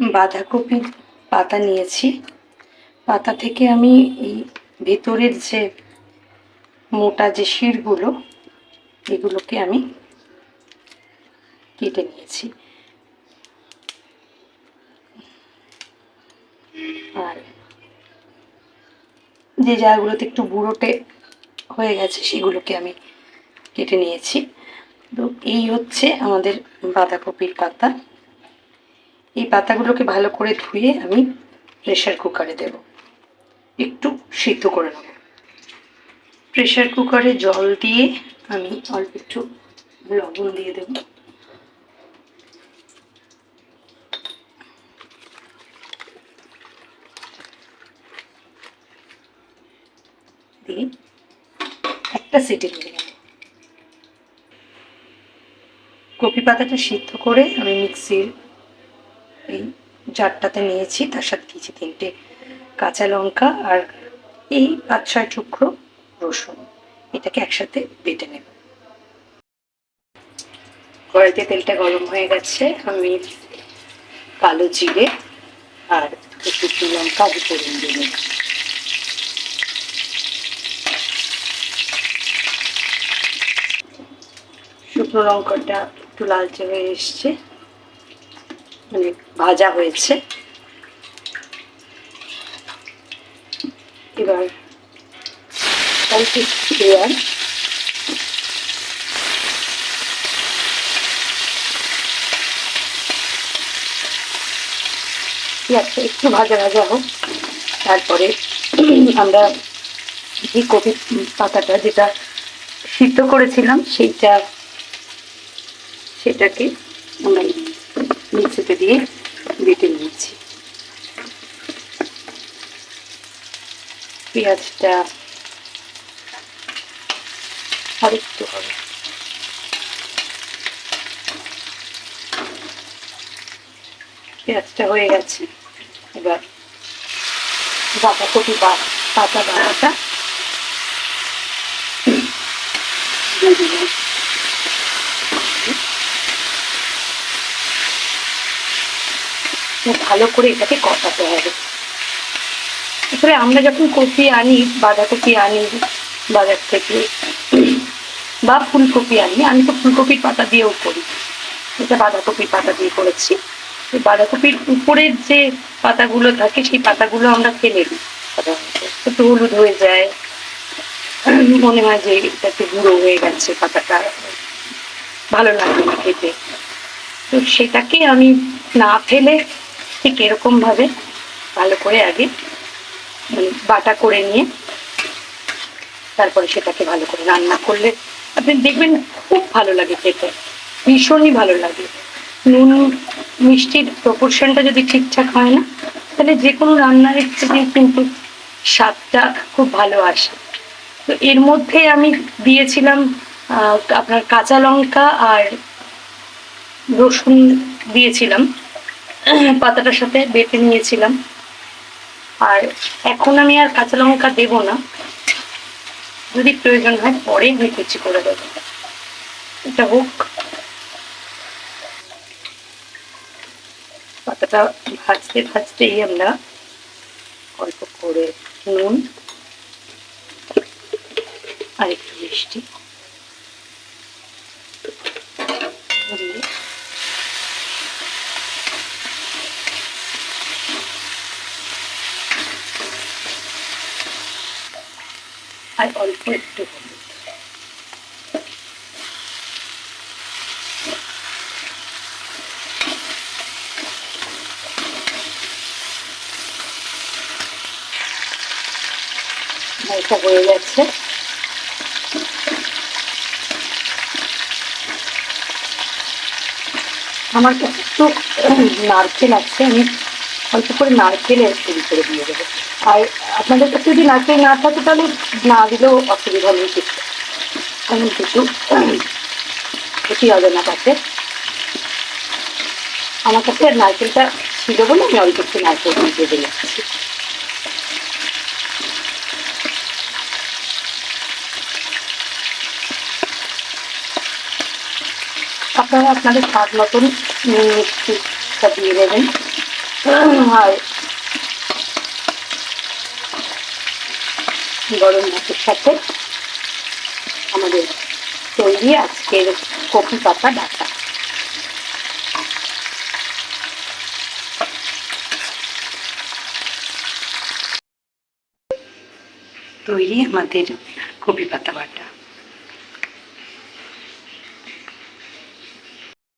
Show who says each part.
Speaker 1: বাঁধাকপির পাতা নিয়েছি। পাতা থেকে আমি এই ভেতরের যে মোটা যে শিরগুলো, এগুলোকে আমি কেটে নিয়েছি। আর যে জায়গাগুলোতে একটু বুড়োটে হয়ে গেছে, সেগুলোকে আমি কেটে নিয়েছি। তো এই হচ্ছে আমাদের বাঁধাকপির পাতা। এই পাতাগুলোকে ভালো করে ধুয়ে আমি প্রেশার কুকারে দেব। একটু সিদ্ধ করে নেব। প্রেশার কুকারে জল দিয়ে আমি অল্প একটু লবণ দিয়ে দেব। দিয়ে একটা সিটি দিয়ে নেব। কপি পাতাটা সিদ্ধ করে আমি মিক্সির জারটাতে নিয়েছি, তার সাথে দিয়েছি তিনটে কাঁচা লঙ্কা আর এই পাঁচ ছয় টুকরো রসুন। এটাকে একসাথে বেটে নেব। কড়াইতে তেলটা গরম হয়ে গেছে, আমি কালো জিরে আর শুকনো লঙ্কা ফোড়ন দিয়ে নেব। শুকনো লঙ্কাটা একটু লালচে হয়ে এসছে। মানে ভাজা হয়েছে। এবার অল্প পেঁয়াজ একটু ভাজা ভাজা হোক, তারপরে আমরা এই কপি পাতাটা যেটা সিদ্ধ করেছিলাম, সেইটা সেটাকে আমরা মিক্সিতে দিয়ে বেটে নিয়েছি। পেঁয়াজটা আর একটু হবে। পেঁয়াজটা হয়ে গেছে। এবার বাঁধাকপি বা পাতা দিলাম। খুব ভালো করে এটাকে কষাতে হবে। এবারে আমরা যখন কপি আনি, বাঁধাকপি আনি, বাজার থেকে, বা ফুলকপি আনি, আমি তো ফুলকপির পাতা দিয়েও করি। এটা বাঁধাকপির পাতা দিয়ে করেছি। বাঁধাকপির উপরের যে পাতাগুলো থাকে, সেই পাতাগুলো আমরা ফেলে দিই। একটু হলুদ হয়ে যায়। মনে হয় যে এটা একটু গুঁড়ো হয়ে গেছে পাতাটা। ভালো লাগে না খেতে। তো সেটাকে আমি না ফেলে ঠিক এরকম ভাবে ভালো করে আগে মানে বাটা করে নিয়ে তারপরে সেটাকে ভালো করে রান্না করলে আপনি দেখবেন খুব ভালো লাগে খেতে, ভীষণই ভালো লাগে। নুন, মিষ্টির প্রপোর্শনটা যদি ঠিকঠাক হয় না, তাহলে যে কোনো রান্নার থেকে কিন্তু স্বাদটা খুব ভালো আসে। তো এর মধ্যে আমি দিয়েছিলাম আপনার কাঁচা লঙ্কা আর রসুন দিয়েছিলাম। পাতাটার সাথে বেটে নিয়েছিলাম। আর এখন আমি আর কাঁচা লঙ্কা দেবো না। যদি প্রয়োজন হয় পরে আমি কুচি করে দেবো। এটা হোক। পাতাটা ভাজতে ভাজতেই আমরা অল্প করে নুন আর একটু মিষ্টি। দিয়ে আর অল্প একটু হলুদ। এটা হয়ে গেছে। আমার একটু নারকেল আছে আমি অল্প করে নারকেলের তৈরি করে দিয়ে দেবো। আর আপনাদের কাছে যদি নারকেল না থাকে, তাহলে না দিলেও অসুবিধা নেই কিছু আমি কিছু ক্ষতি হবে না তাতে। আমার কাছে আর নারকেলটা ছিল বলে আমি অল্প একটু নারকেল দিয়ে দিয়ে আপনারা আপনাদের স্বাদ মতন মিষ্টিটা দিয়ে দেবেন। আর গরম ভাতের সাথে আমাদের তৈরি আজকের কপি পাতা ডাটা। তৈরি আমাদের কপি পাতা বাটা